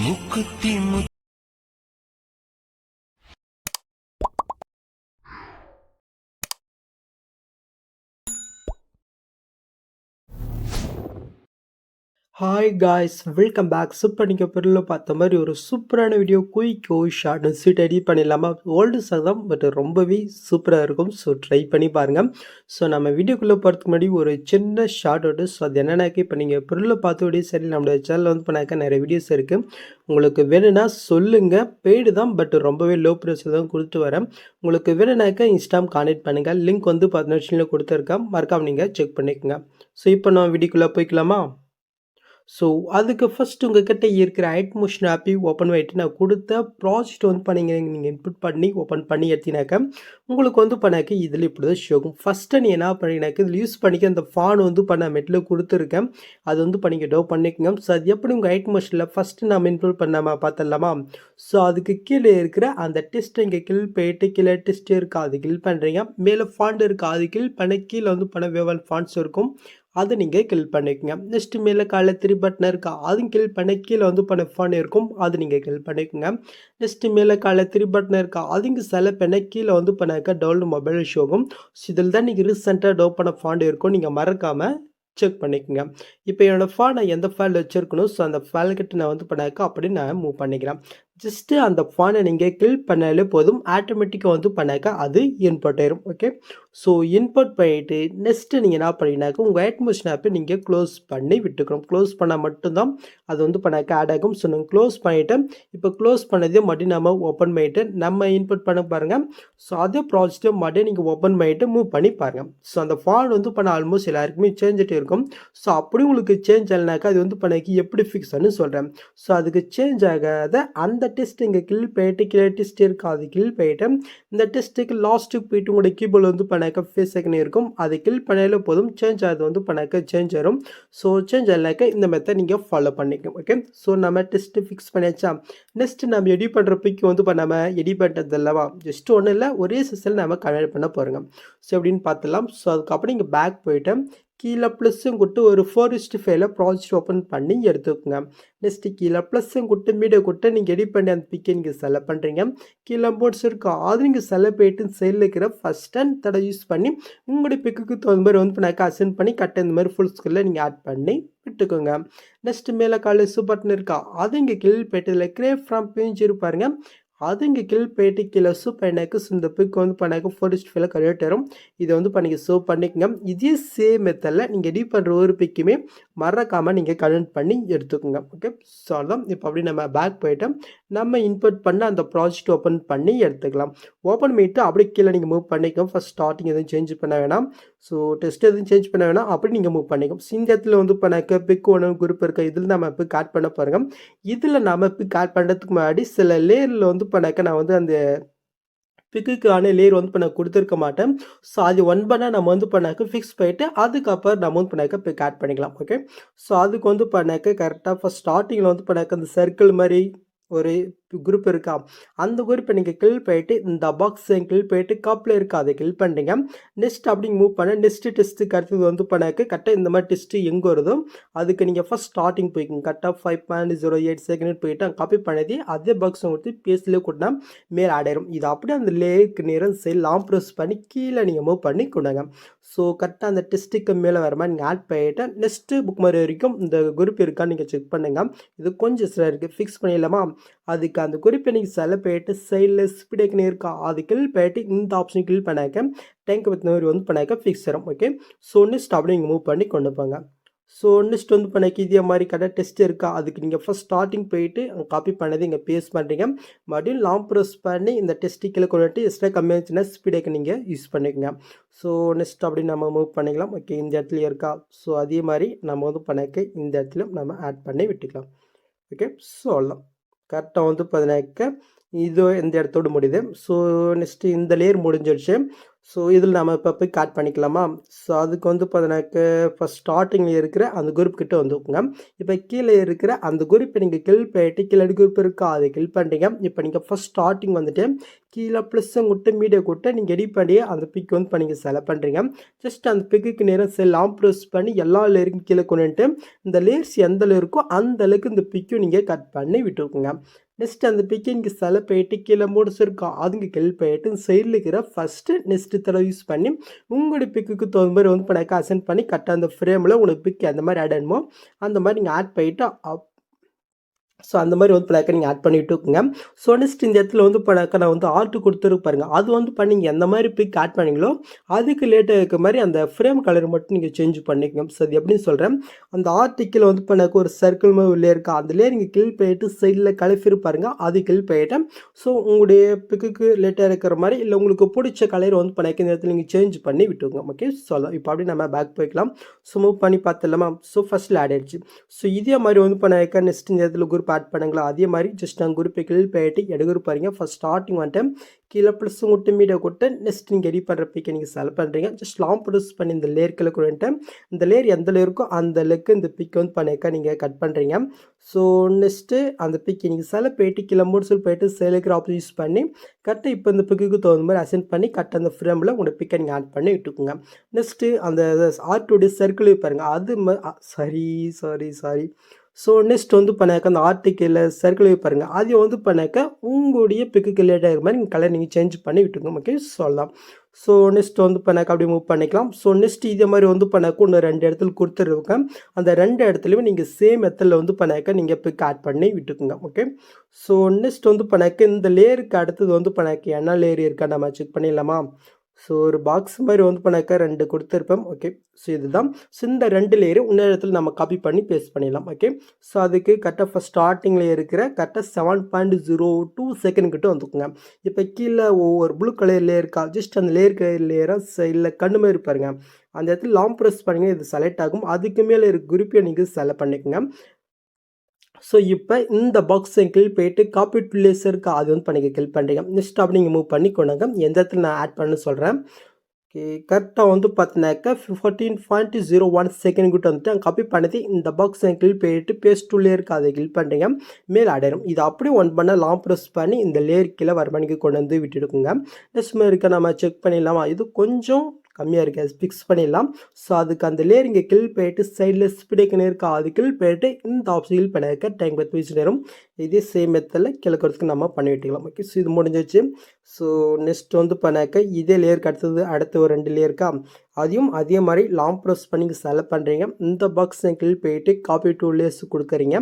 முக்குத்தி hi guys welcome back super நீங்கள் பொருளில் பார்த்த மாதிரி ஒரு சூப்பரான வீடியோ குயிக்கோ ஷார்ட் ஸ்வீட் எடிட் பண்ணிடலாமா? ஓல்டு சாங் தான் பட் ரொம்பவே சூப்பராக இருக்கும். ஸோ ட்ரை பண்ணி பாருங்கள் ஸோ நம்ம வீடியோக்குள்ளே போகிறதுக்கு முன்னாடி ஒரு சின்ன ஷார்ட் அவுட்டு ஸோ அது என்னன்னாக்க இப்போ நீங்கள் பொருளை பார்த்த வீடியோ சரி நம்மளோட சேனலில் வந்து பண்ணாக்க நிறைய வீடியோஸ் இருக்குது உங்களுக்கு வேணும்னா சொல்லுங்கள் பெய்டு தான் பட் ரொம்பவே லோ ப்ரைஸில் தான் கொடுத்து வரேன். உங்களுக்கு வேணும்னாக்கா இன்ஸ்டாம் கான்டெக்ட் பண்ணுங்கள் லிங்க் வந்து பார்த்தீங்கன்னா கொடுத்துருக்கேன். மறக்காம நீங்கள் செக் பண்ணிக்கோங்க. ஸோ இப்போ நான் வீடியோக்குள்ளே போய்க்கலாமா? ஸோ அதுக்கு ஃபஸ்ட் உங்ககிட்ட இருக்கிற ஐட்மோஷன் ஆப்பி ஓப்பன் பண்ணிட்டு நான் கொடுத்த ப்ராஜெக்ட் வந்து பண்ணிங்க நீங்கள் இன்புட் பண்ணி ஓப்பன் பண்ணி எடுத்தினாக்க உங்களுக்கு வந்து பண்ணாக்க இதில் இப்படி தான் ஷோகும் ஃபஸ்ட்டு நீ என்ன பண்ணினாக்க இதில் யூஸ் பண்ணிக்க அந்த ஃபான் வந்து பண்ண மெட்டில் கொடுத்துருக்கேன். அது வந்து பண்ணிக்க டோ பண்ணிக்கோங்க. ஸோ அது எப்படி உங்கள் ஐட்மோஷனில் ஃபஸ்ட்டு நம்ம இன்க்ளூட் பண்ணாமல் பார்த்துடலாமா? ஸோ அதுக்கு கீழே இருக்கிற அந்த டெஸ்ட் இங்கே கில் போயிட்டு கீழே டெஸ்ட் இருக்கா அது கில் பண்ணுறீங்க மேலே ஃபாண்ட் இருக்கா அது கில் பண்ண கீழே வந்து பண்ண வேவல் ஃபாண்ட்ஸ் இருக்கும். அதை நீங்கள் கில் பண்ணிக்கோங்க. நெக்ஸ்ட் மேலே காலைல த்ரீ பட்டன் இருக்கா? அதுவும் கில் பண்ண கீழே வந்து பண்ண ஃபோன் இருக்கும். அது நீங்கள் கில் பண்ணிக்கோங்க. நெக்ஸ்ட் மேலே காலைல த்ரீ பட்டன் இருக்கா? அதுங்க செலக்ட் பண்ண கீழே வந்து பண்ணாக்க டவுன் மொபைல் ஷோகும் ஸோ இதில் தான் நீங்கள் ரீசெண்டாக டவுன் பண்ண ஃபாண்ட் இருக்கும். நீங்கள் மறக்காமல் செக் பண்ணிக்கோங்க. இப்போ என்னோடய ஃபைல் நான் எந்த ஃபைல் வச்சுருக்கணும் ஸோ அந்த ஃபைல் கிட்ட நான் வந்து பண்ணாக்க அப்படி நான் மூவ் பண்ணிக்கிறேன். ஜஸ்ட்டு அந்த ஃபானை நீங்கள் கிளிக் பண்ணாலே போதும். ஆட்டோமேட்டிக்காக வந்து பண்ணாக்க அது இன்புட் ஆயிரும். ஓகே ஸோ இன்புட் பண்ணிவிட்டு நெக்ஸ்ட்டு நீங்கள் என்ன பண்ணிங்கனாக்கா உங்கள் ஆட்மோஷன் ஆப்பை நீங்கள் க்ளோஸ் பண்ணி விட்டுக்கணும். க்ளோஸ் பண்ணால் மட்டும்தான் அது வந்து பண்ணாக்க ஆட் ஆகும். ஸோ நாங்கள் க்ளோஸ் பண்ணிவிட்டு இப்போ க்ளோஸ் பண்ணதே மறுபடியும் நம்ம ஓப்பன் பண்ணிவிட்டு நம்ம இன்புட் பண்ண பாருங்கள் ஸோ அதே ப்ராஜெக்ட்டை மறுபடியும் நீங்கள் ஓப்பன் பண்ணிவிட்டு மூவ் பண்ணி பாருங்கள் ஸோ அந்த ஃபான் வந்து பண்ண ஆல்மோஸ்ட் எல்லாருக்குமே சேஞ்சிட்டு இருக்கும். ஸோ அப்படி உங்களுக்கு சேஞ்ச் ஆகலைனாக்கா அது வந்து பண்ணாக்கி எப்படி ஃபிக்ஸ்னு சொல்கிறேன் ஸோ அதுக்கு சேஞ்ச் ஆகாத அந்த டெஸ்ட் இங்கே கில் போயிட்டு கீழே டெஸ்ட் இருக்காது. கில் போயிட்டு இந்த டெஸ்ட்டுக்கு லாஸ்ட்டுக்கு போயிட்டு உங்களோட கீபோர்டில் வந்து பண்ணாக்க ஃபேஸ் செகண்ட் இருக்கும். அது கில் பண்ணாலே போதும். சேஞ்ச் ஆகுது வந்து பண்ணாக்க சேஞ்ச் ஆகும் ஸோ சேஞ்ச் ஆகலாக்க இந்த மெத்தட் நீங்கள் ஃபாலோ பண்ணிக்கணும் ஓகே ஸோ நம்ம டெஸ்ட்டு ஃபிக்ஸ் பண்ணியாச்சா? நெக்ஸ்ட் நம்ம எடி பண்ணுற பிக்கு வந்து இப்போ நம்ம எடி பண்ணுறது அல்லவா? ஜஸ்ட் ஒன்றும் இல்லை ஒரே சிஸ்டில் நம்ம கனெக்ட் பண்ண போகிறோங்க ஸோ எப்படின்னு பார்த்துலாம் ஸோ அதுக்கப்புறம் இங்கே பேக் போயிட்டு கீழே ப்ளஸ்ஸும் கொடுத்து ஒரு ஃபோர் இஸ்ட் ஃபைவ்ல ப்ராஜெக்ட் ஓப்பன் பண்ணி எடுத்துக்கோங்க. நெக்ஸ்ட்டு கீழே ப்ளஸ்ஸும் கொடுத்து மீடியோ கொடுத்து நீங்கள் எடிட் பண்ணி அந்த பிக்கை நீங்கள் செலக்ட் பண்ணுறீங்க கீழே போர்ட்ஸ் இருக்கா அது நீங்கள் செலக்ட் போயிட்டு சைடில் இருக்கிற ஃபஸ்ட் அண்ட் தடை யூஸ் பண்ணி உங்களுடைய பிக்குக்கு தகுந்த மாதிரி வந்து நான் அசென்ட் பண்ணி கட்ட இந்த மாதிரி ஃபுல் ஸ்கில்ல நீங்கள் ஆட் பண்ணி விட்டுக்கோங்க. நெக்ஸ்ட் மேலே காலேஜ் சூப்பர்ட்னு இருக்கா அது இங்கே கீழ் போயிட்டு கிரேப் ஃப்ரம் பேஞ்சு இருப்பாருங்க அதுங்க கீழ் கில் போயிட்டு கீழே சூப் பண்ணாக்க இந்த பிக் வந்து பண்ணாக்க ஃபோர்ஸ்ட் ஃபீல கரெக்ட் வரும் இதை வந்து பண்ணிக்க சூப் பண்ணிக்கோங்க. இதே சேம் மெத்தடில் நீங்கள் எடிட் பண்ணுற ஒரு பிக்குமே மறக்காமல் நீங்கள் கனெக்ட் பண்ணி எடுத்துக்கோங்க. ஓகே ஸோ அதான் இப்போ அப்படி நம்ம பேக் போயிட்டு நம்ம இன்புட் பண்ண அந்த ப்ராஜெக்ட் ஓப்பன் பண்ணி எடுத்துக்கலாம். ஓப்பன் பண்ணிவிட்டு அப்படியே கீழே நீங்கள் மூவ் பண்ணிக்கோங்க. ஃபஸ்ட் ஸ்டார்டிங் எதுவும் சேஞ்ச் பண்ண வேணாம். ஸோ டெஸ்ட் எதுவும் சேஞ்ச் பண்ண வேணாம். அப்படி நீங்கள் மூவ் பண்ணிக்கோம் இந்த இடத்துல வந்து பண்ணாக்க பிக் ஒன்று குரூப் இருக்க. இதில் நம்ம பிக் ஆட் பண்ண பாருங்க இதில் நம்ம பிக் ஆட் பண்ணுறதுக்கு முன்னாடி சில லேயரில் வந்து வந்து பண்ணாக்க நான் வந்து அந்த பிக்குக்கான லேயர் வந்து பண்ண கொடுத்துருக்க மாட்டேன். ஸோ அது ஒன் பண்ணால் நம்ம வந்து பண்ணாக்க ஃபிக்ஸ் பண்ணிவிட்டு அதுக்கப்புறம் நம்ம வந்து பண்ணாக்க பிக் ஆட் பண்ணிக்கலாம் ஓகே ஸோ அதுக்கு வந்து பண்ணாக்க கரெக்டாக ஃபஸ்ட் ஸ்டார்டிங்கில் வந்து பண்ணாக்க அந்த சர்க்கிள் மாதிரி ஒரு குரூப் இருக்கா? அந்த குரூப்பை நீங்கள் கிளிக் போயிட்டு இந்த பாக்ஸ் கிளிக் போயிட்டு கப்பில் இருக்கா? அதை கில் பண்ணுறீங்க நெக்ஸ்ட் அப்படி மூவ் பண்ண நெக்ஸ்ட் டெஸ்ட்டுக்கு அடுத்தது வந்து பண்ணக்கு கரெக்டாக இந்த மாதிரி டெஸ்ட்டு எங்கே வருதோ அதுக்கு நீங்கள் ஃபஸ்ட் ஸ்டார்டிங் போய்க்குங்க. கரெக்டாக five point zero eight second போயிட்டு காப்பி பண்ணி அதே பாக்ஸ் கொடுத்து பேஸ்லேயே கூட்டினா மேலே ஆடாயிரும் இது அப்படியே அந்த லேக்கு நேரம் சரி லாங் ப்ரெஸ் பண்ணி கீழே நீங்கள் மூவ் பண்ணி கொண்டாங்க ஸோ கரெக்டாக அந்த டெஸ்ட்டுக்கு மேலே வர மாதிரி நீங்கள் ஆட் பண்ணிவிட்டு நெக்ஸ்ட்டு புக் மாதிரி வரைக்கும் இந்த குரூப் இருக்கான்னு நீங்கள் செக் பண்ணுங்கள் இது கொஞ்சம் சில இருக்குது ஃபிக்ஸ் பண்ணிடலாமா? அதுக்கு அந்த குறிப்பை நீங்கள் செல போயிட்டு சைடில் ஸ்பீடுக்கு இருக்கா. அது கில் போயிட்டு இந்த ஆப்ஷன் கில் பண்ணாக்க. டேங்க் பற்றின மாதிரி வந்து பண்ணாக்க. ஃபிக்ஸ் தரும். ஓகே ஸோ நெக்ஸ்ட் அப்படியே நீங்கள் மூவ் பண்ணி கொண்டு போங்க. ஸோ நெக்ஸ்ட் வந்து பண்ணக்கு. இதே மாதிரி கடை டெஸ்ட் இருக்கா? அதுக்கு நீங்கள் ஃபஸ்ட் ஸ்டார்டிங் போயிட்டு காப்பி பண்ணது இங்கே பேஸ் பண்ணுறீங்க மறுபடியும் லாங் ப்ரெஸ் பண்ணி இந்த டெஸ்ட்டு கொண்டுட்டு எக்ஸ்ட்ரா எக்ஸ்ட்ரா இருந்துச்சுன்னா ஸ்பீடேக்கு நீங்கள் யூஸ் பண்ணிக்கோங்க. ஸோ நெக்ஸ்ட் அப்படி நம்ம மூவ் பண்ணிக்கலாம். ஓகே இந்த இடத்துல இருக்கா? ஸோ அதே மாதிரி நம்ம வந்து பண்ணாக்க. இந்த இடத்துல நம்ம ஆட் பண்ணி விட்டுக்கலாம். ஓகே ஸோ அவ்வளோ கரெக்டாக வந்து பார்த்தினாக்க இது இந்த இடத்தோடு முடியுது. ஸோ நெக்ஸ்ட்டு இந்த லேயர் முடிஞ்சிடுச்சு ஸோ இதில் நம்ம இப்போ போய் காட் பண்ணிக்கலாமா? ஸோ அதுக்கு வந்து பார்த்தீங்கன்னாக்க இப்போ ஸ்டார்டிங்கில் இருக்கிற அந்த குரூப் கிட்ட வந்துக்குங்க இப்போ கீழே இருக்கிற அந்த குரூப்பை நீங்கள் கில் போயிட்டு கீழே குரூப் இருக்கா? அதை கில் பண்ணுறீங்க இப்போ நீங்கள் ஃபஸ்ட் ஸ்டார்டிங் வந்துட்டு கீழே ப்ளஸ்ஸும் விட்டு மீடியா கூட்ட நீங்கள் எடிட் பண்ணி அந்த பிக் வந்து இப்போ நீங்கள் செலக்ட் பண்ணுறீங்க ஜஸ்ட் அந்த பிக்குக்கு நேரம் செல்லாம் ப்ரெஸ் பண்ணி எல்லா லேயருக்கும் கீழே கொண்டுட்டு இந்த லேயர்ஸ் எந்த இருக்கோ அந்த அளவுக்கு இந்த பிக்கும் நீங்கள் கட் பண்ணி விட்டுருக்குங்க நெக்ஸ்ட் அந்த பிக்கு இங்கே செல போயிட்டு கீழே முடிச்சிருக்கோம் அதுங்க கில் போயிட்டு சைடில் இருக்கிற ஃபஸ்ட்டு நெக்ஸ்ட்டு தடவை யூஸ் பண்ணி உங்களுடைய பிக்குக்கு தகுந்த மாதிரி வந்து பண்ணாக்க அசென்ட் பண்ணி கரெக்டாக அந்த ஃப்ரேமில் உங்களுக்கு பிக் அந்த மாதிரி ஆட் ஆகணுமோ அந்த மாதிரி நீங்கள் ஆட் பண்ணிவிட்டு அப் ஸோ அந்த மாதிரி வந்து பிளாக்கை நீங்கள் ஆட் பண்ணிட்டு இருக்குங்க. ஸோ நெக்ஸ்ட் இந்த இடத்துல வந்து பிளாக்க நான் வந்து ஆர்ட் கொடுத்துருக்கு பாருங்கள் அது வந்து பண்ணிங்க எந்த மாதிரி பிக் ஆட் பண்ணீங்களோ அதுக்கு லேட்டாக இருக்க மாதிரி அந்த ஃப்ரேம் கலர் மட்டும் நீங்கள் சேஞ்ச் பண்ணிக்கோங்க. ஸோ அது எப்படின்னு சொல்கிறேன் அந்த ஆர்டிக்கில் வந்து பண்ணாக்க ஒரு சர்க்கிள் மாதிரி உள்ளே இருக்கா அதுலேயே நீங்கள் கில் போயிட்டு சைடில் கலஃபிரு பாருங்க. அது கில் போயிட்டேன் ஸோ உங்களுடைய பிக்குக்கு லேட்டாக இருக்கிற மாதிரி இல்லை உங்களுக்கு பிடிச்ச கலர் வந்து பண்ணாக்க இந்த இடத்துல நீங்கள் சேஞ்ச் பண்ணி விட்டுருங்க ஓகே சொல்லலாம் இப்போ அப்படி நம்ம பேக் போய்க்கலாம். ஸோ மூவ் பண்ணி பார்த்துலாமா ஸோ ஃபஸ்ட்டில் ஆட் ஆயிடுச்சு. ஸோ இதே மாதிரி வந்து பண்ணாக்க நெக்ஸ்ட் இந்த இடத்துல குரூப் ஆட் பண்ணுங்களா அதே மாதிரி ஜஸ்ட் நான் குரூப்பை கிளிக் பண்ணிட்டு எடுக்கிற பாருங்க. ஃபஸ்ட் ஸ்டார்டிங் வந்துட்டு கீழே ப்ளஸ் விட்டு மீடியா கொடுத்து நெக்ஸ்ட் நீங்கள் ரெடி பண்ணுற பிக்கை நீங்கள் செலக்ட் பண்ணுறீங்க ஜஸ்ட் லாங் ப்ரொடியூஸ் பண்ணி இந்த லேயர்க்கில் வந்துட்டு இந்த லேயர் எந்த லேயருக்கோ அந்த லேக்கு இந்த பிக் வந்து பண்ணிக்க நீங்கள் கட் பண்ணுறீங்க ஸோ நெக்ஸ்ட்டு அந்த பிக்கை நீங்கள் செலக்ட் போயிட்டு கீழே முடிச்சு போயிட்டு சேலுக்கிற ஆப்ஷன் யூஸ் பண்ணி கரெக்டாக இப்போ இந்த பிக்குக்கு தகுந்த மாதிரி அசென்ட் பண்ணி கரெக்டாக அந்த ஃப்ரேமில் உங்களோட பிக்கை நீங்கள் ஆட் பண்ணி விட்டுக்குங்க. நெக்ஸ்ட்டு அந்த ஆர்டோடைய சர்க்கிள் பாருங்கள் அது sorry sorry sorry so next வந்து பண்ணாக்க அந்த ஆர்டிக்கலில் சர்க்கிள் பாருங்கள் அதை வந்து பண்ணாக்க உங்களுடைய பிக்குக்கு லேட்டாக இருக்கிற மாதிரி நீங்கள் கலர் நீங்கள் சேஞ்ச் பண்ணி விட்டுங்க ஓகே சொல்லலாம். ஸோ நெக்ஸ்ட் வந்து பண்ணாக்க அப்படி மூவ் பண்ணிக்கலாம். ஸோ நெக்ஸ்ட் இதே மாதிரி வந்து பண்ணாக்க இன்னும் ரெண்டு இடத்துல கொடுத்துருக்கேன் அந்த ரெண்டு இடத்துலையுமே நீங்கள் சேம் இடத்துல வந்து பண்ணாக்க நீங்கள் பிக் ஆட் பண்ணி விட்டுக்குங்க. ஓகே ஸோ நெக்ஸ்ட் வந்து பண்ணாக்க இந்த லேயருக்கு அடுத்தது வந்து பண்ணாக்க என்ன லேயர் இருக்கா நம்ம செக் பண்ணிடலாமா? ஸோ ஒரு பாக்ஸ் மாதிரி வந்து பண்ணாக்க ரெண்டு கொடுத்துருப்பேன். ஓகே ஸோ இதுதான். ஸோ இந்த ரெண்டு லேயரும் இன்னொரு இடத்துல நம்ம காப்பி பண்ணி பேஸ்ட் பண்ணிடலாம். ஓகே ஸோ அதுக்கு கரெக்டாக ஃபஸ்ட் ஸ்டார்டிங்கில் இருக்கிற கரெக்டாக seven point zero two second கிட்ட வந்துக்குங்க. இப்போ கீழே ஒவ்வொரு ப்ளூ கலர் லேயர் இருக்கா? ஜஸ்ட் அந்த லேயர் கலர் லேயராக இல்லை கண்ணு மாதிரி பாருங்க. அந்த இடத்துல லாங் ப்ரெஸ் பண்ணிங்கன்னா இது செலக்ட் ஆகும். அதுக்கு மேலே இருக்க குரூப்பை நீங்கள் செலக்ட் பண்ணிக்கோங்க. ஸோ இப்போ இந்த பாக்ஸ் கிளிக் போயிட்டு காப்பி லேசர் இருக்கா அது வந்து பண்ணிக்க கிளிக் பண்ணுறீங்க நெக்ஸ்ட் அப்படி நீங்கள் மூவ் பண்ணி கொண்டாங்க. எந்த இடத்துல நான் ஆட் பண்ண சொல்கிறேன் ஓகே கரெக்டாக வந்து பார்த்தினாக்கா fourteen point zero one second கிட்ட வந்துட்டு அங்கே காப்பி பண்ணது இந்த பாக்ஸ் கிளிக் போயிட்டு பேஸ்ட் டூ லேயருக்கு அதை கிளிக் பண்ணுறீங்க மேல் அடையிடும் இது அப்படியே ஒன் பண்ண லாங் ப்ரெஸ் பண்ணி இந்த லேயர் கீழே வர கொண்டு வந்து விட்டுடுக்குங்க நெக்ஸ்ட் மாதிரி இருக்க நம்ம செக் பண்ணிடலாமா? இது கொஞ்சம் கம்மியாக இருக்குது ஃபிக்ஸ் பண்ணிடலாம். ஸோ அதுக்கு அந்த லேயர் இங்கே கில் போயிட்டு சைடில் ஸ்பீடுக்கு இருக்கா அது கில் போயிட்டு இந்த ஆப்ஷன் கில் பண்ணிருக்க டைம் பத்து நேரம் இதே சேம் மெத்தடில் கிழக்கிறதுக்கு நம்ம பண்ணி விட்டுக்கலாம். ஓகே ஸோ இது முடிஞ்சிச்சு ஸோ நெக்ஸ்ட் வந்து பண்ணாக்க இதே லேயருக்கு அடுத்தது அடுத்த ஒரு ரெண்டு லேயருக்கா அதையும் அதே மாதிரி லாங் ப்ரெஸ் பண்ணி செலக்ட் பண்ணுறீங்க இந்த பாக்ஸ் கில் போயிட்டு காப்பி டூ லேயர்ஸ் கொடுக்குறீங்க.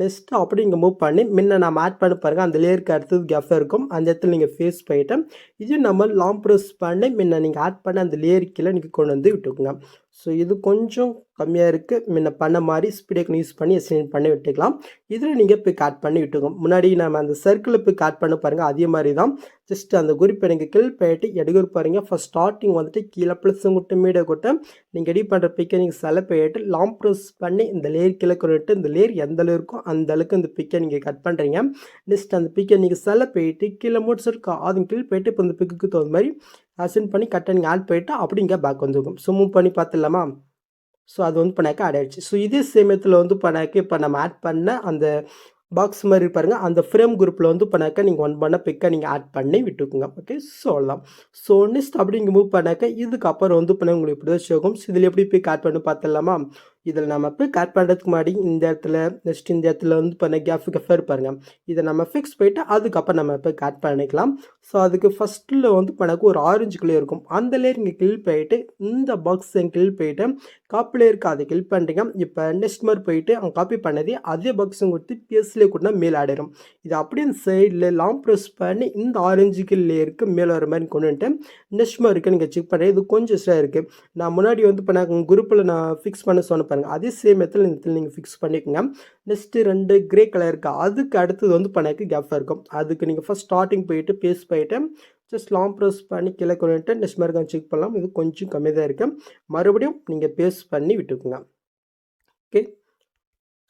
நெக்ஸ்ட்டு அப்படி இங்கே மூவ் பண்ணி முன்ன நம்ம ஆட் பண்ண பாருங்கள் அந்த லேயருக்கு அடுத்தது கெஃப் இருக்கும். அந்த இடத்துல நீங்கள் ஃபேஸ் போயிட்டு இது நம்ம லாங் ப்ரெஸ் பண்ணி முன்ன நீங்கள் ஆட் பண்ண அந்த லேயர் கீழே நீங்கள் கொண்டு வந்து விட்டுக்குங்க. ஸோ இது கொஞ்சம் கம்மியாக இருக்குது முன்ன பண்ண மாதிரி ஸ்பீடேக்கன் யூஸ் பண்ணி எஸ்டிமேட் பண்ணி விட்டுக்கலாம். இதில் நீங்கள் இப்போ காட் பண்ணி விட்டுக்கோங்க. முன்னாடி நம்ம அந்த சர்க்கிள் இப்போ காட் பண்ண பாருங்கள் அதே மாதிரி தான் ஜஸ்ட் அந்த குறிப்பை நீங்கள் கில் போயிட்டு எடுக்கிற பாருங்கள் ஃபஸ்ட் ஸ்டார்டிங் வந்துட்டு கீழே ப்ளஸ் கூட்டம் மீடியா கூட்டம் நீங்கள் எடி பண்ணுற பிக்கை நீங்கள் செலக்ட் போயிட்டு லாங் ப்ரெஸ் பண்ணி இந்த லேயர் கீழே கொண்டு இந்த லேயர் எந்த இருக்கோ அந்த அளவுக்கு இந்த பிக்கை நீங்கள் கட் பண்ணுறீங்க நெக்ஸ்ட் அந்த பிக்கை நீங்கள் செலக்ட் போயிட்டு கீழே முடிச்சிருக்கா அது கீழ் போயிட்டு இப்போ இந்த பிக்குக்கு தகுந்த மாதிரி அசென்ட் பண்ணி கரெக்டாக நீங்கள் ஆட் போயிட்டு அப்படி இங்கே பேக் வந்துருக்கும் ஸோ மூவ் பண்ணி பார்த்துலாமா ஸோ அது வந்து பண்ணாக்க ஆட் ஆகிடுச்சு ஸோ இதே சேமியத்தில் வந்து பண்ணாக்க இப்போ நம்ம ஆட் பண்ண அந்த பாக்ஸ் மாதிரி பாருங்க அந்த ஃப்ரேம் குரூப்பில் வந்து பண்ணாக்க நீங்கள் ஒன் பண்ண பிக்கை நீங்கள் ஆட் பண்ணி விட்டுக்குங்க. ஓகே ஸோ அவ்வளோதான் ஸோ நெக்ஸ்ட் அப்படி இங்கே மூவ் பண்ணாக்க இதுக்கப்புறம் வந்து பண்ண உங்களுக்கு இப்படி தான் ஷோகும் இதில் எப்படி பிக் ஆட் பண்ணி பார்த்துடலாமா? இதில் நம்ம இப்போ கட் பண்ணுறதுக்கு முன்னாடி இந்த இடத்துல நெக்ஸ்ட் இந்த இடத்துல வந்து பண்ண கேஃப் கஃபர் பாருங்கள் இதை நம்ம ஃபிக்ஸ் போயிட்டு அதுக்கப்புறம் நம்ம இப்போ கட் பண்ணிக்கலாம். ஸோ அதுக்கு ஃபஸ்ட்டில் வந்து பண்ணக்கு ஒரு ஆரஞ்சு கிளியர் இருக்கும். அந்த லேயர் இங்கே கில் போயிட்டு இந்த பாக்ஸ் கில் போயிட்டு காப்பிலே லேயருக்கு அதை கில் பண்ணுறீங்க இப்போ நெக்ஸ்ட் மாதிரி போயிட்டு அவங்க காப்பி பண்ணதே அதே பாக்ஸும் கொடுத்து பிஎஸ்லேயே கூட மேல் ஆடிடும் இது அப்படியே அந்த சைடில் லாங் ப்ரெஸ் பண்ணி இந்த ஆரஞ்சு கில் லேயருக்கு மேலே வர மாதிரி கொண்டு வந்துட்டு நெக்ஸ்ட் மாதிரி இருக்குது நீங்கள் செக் பண்ணுறேன் இது கொஞ்சம் இஷ்டாக இருக்குது நான் முன்னாடி வந்து இப்போ நான் குரூப்பில் நான் ஃபிக்ஸ் பண்ண சொன்ன பாருங்கள் அதே சேம் இடத்துல இந்த நீங்கள் ஃபிக்ஸ் பண்ணிக்கோங்க. நெக்ஸ்ட்டு ரெண்டு கிரே கலர் இருக்குது அதுக்கு அடுத்தது வந்து பண்ணக்கு கேப் இருக்கும். அதுக்கு நீங்கள் ஃபஸ்ட் ஸ்டார்டிங் போயிட்டு பேஸ் போயிட்டு ஜஸ்ட் லாங் ப்ரெஸ் பண்ணி கீழே கொண்டுட்டு நெக்ஸ்ட் மாதிரி செக் பண்ணலாம். இது கொஞ்சம் கம்மியாக தான் இருக்குது மறுபடியும் நீங்கள் பேஸ் பண்ணி விட்டுக்குங்க. ஓகே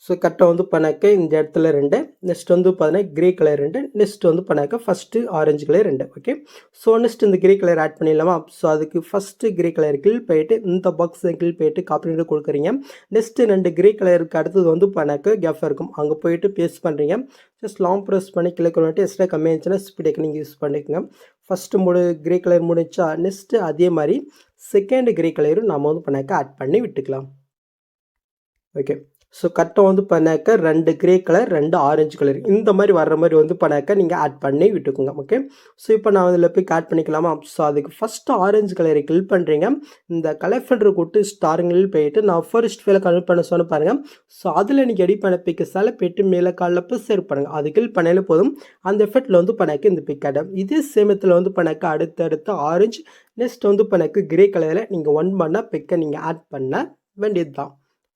ஸோ கரெக்டாக வந்து பண்ணாக்க இந்த இடத்துல ரெண்டு நெக்ஸ்ட் வந்து பார்த்தீங்கன்னா கிரே கலர் ரெண்டு நெக்ஸ்ட் வந்து பண்ணாக்க ஃபஸ்ட்டு ஆரஞ்சு கலர் ரெண்டு ஓகே ஸோ நெக்ஸ்ட் இந்த கிரே கலர் ஆட் பண்ணிடலாமா? ஸோ அதுக்கு ஃபஸ்ட்டு கிரே கலர் கீழ் போயிட்டு இந்த பாக்ஸ் கீழ் போயிட்டு காப்பி கொடுக்குறீங்க. நெக்ஸ்ட்டு ரெண்டு கிரே கலருக்கு அடுத்தது வந்து பண்ணாக்க கேஃப் இருக்கும். அங்கே போயிட்டு பேஸ்ட் பண்ணுறீங்க ஜஸ்ட் லாங் ப்ரெஸ் பண்ணி கிளிக் பண்ணிட்டு எக்ஸ்ட்ரா கம்மியாக இருந்துச்சுன்னா ஸ்பீடுக்கு நீங்கள் யூஸ் பண்ணிக்கோங்க. ஃபஸ்ட்டு மூணு கிரே கலர் முடிச்சா நெக்ஸ்ட்டு அதே மாதிரி செகண்ட் கிரே கலரும் நம்ம வந்து பண்ணாக்க ஆட் பண்ணி விட்டுக்கலாம். ஓகே ஸோ கட்டம் வந்து பண்ணாக்க ரெண்டு கிரே கலர் ரெண்டு ஆரஞ்சு கலர் இந்த மாதிரி வர்ற மாதிரி வந்து பண்ணாக்க நீங்கள் ஆட் பண்ணி விட்டுக்கோங்க ஓகே ஸோ இப்போ நான் அதில் போய் ஆட் பண்ணிக்கலாமா? ஸோ அதுக்கு ஃபஸ்ட்டு ஆரஞ்சு கலரை கிளிக் பண்ணுறீங்க இந்த கலர் ஃபில்டர் கூட்டு ஸ்டாருங்களில் போயிட்டு நான் ஃபர்ஸ்ட் ஃபேல கனெக்ட் பண்ண சொன்ன பாருங்கள் ஸோ அதில் நீங்கள் எடி பண்ண பிக்கு சில போயிட்டு மேலே காலில் போய் சேவ் பண்ணுங்கள் அது கிளிக் பண்ணாலே போதும். அந்த எஃபெக்ட்டில் வந்து பண்ணாக்க இந்த பிக் ஆடம் இதே சேமத்தில் வந்து பண்ணாக்க அடுத்தடுத்து ஆரஞ்சு நெக்ஸ்ட் வந்து பண்ணாக்க கிரே கலரில் நீங்கள் ஒன் பண்ணால் பிக்கை நீங்கள் ஆட் பண்ண வேண்டியது தான்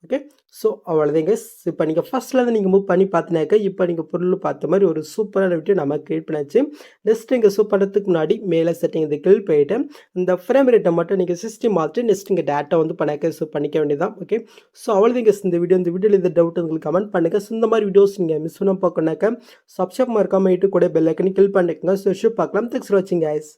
ஓகே ஸோ அவ்வளோதாங்க இப்போ நீங்கள் ஃபஸ்ட்லேருந்து நீங்கள் மூவ் பண்ணி பார்த்தினாக்க இப்போ நீங்கள் பொருள் பார்த்த மாதிரி ஒரு சூப்பரான வீடியோ நம்ம க்ரியேட் பண்ணாச்சு. நெக்ஸ்ட் இங்கே சூப் பண்ணுறதுக்கு முன்னாடி மேலே செட்டிங் இது கிளிக் போயிட்டு இந்த ஃப்ரேம் ரேட்டை மட்டும் நீங்கள் சிஸ்டம் மாற்றி நெக்ஸ்ட் இங்கே டேட்டா வந்து பண்ணாக்க சூப் பண்ணிக்க வேண்டியதான் ஓகே ஸோ அவ்வளோதாங்க இந்த வீடியோ இந்த வீடியோவில் இந்த டவுட் உங்களுக்கு கமெண்ட் பண்ணுங்கள் ஸோ இந்த மாதிரி வீடியோஸ் நீங்கள் மிஸ் பண்ண பார்க்கணாக்க சப்ஸ்கிரைப் மறக்காமல் இட்டு கூட பெல் கிளிக் பண்ணிக்கோங்க. ஸோ ஷூ பார்க்கலாம். தேங்க்ஸ் ஃபார் வாட்சிங் கைஸ்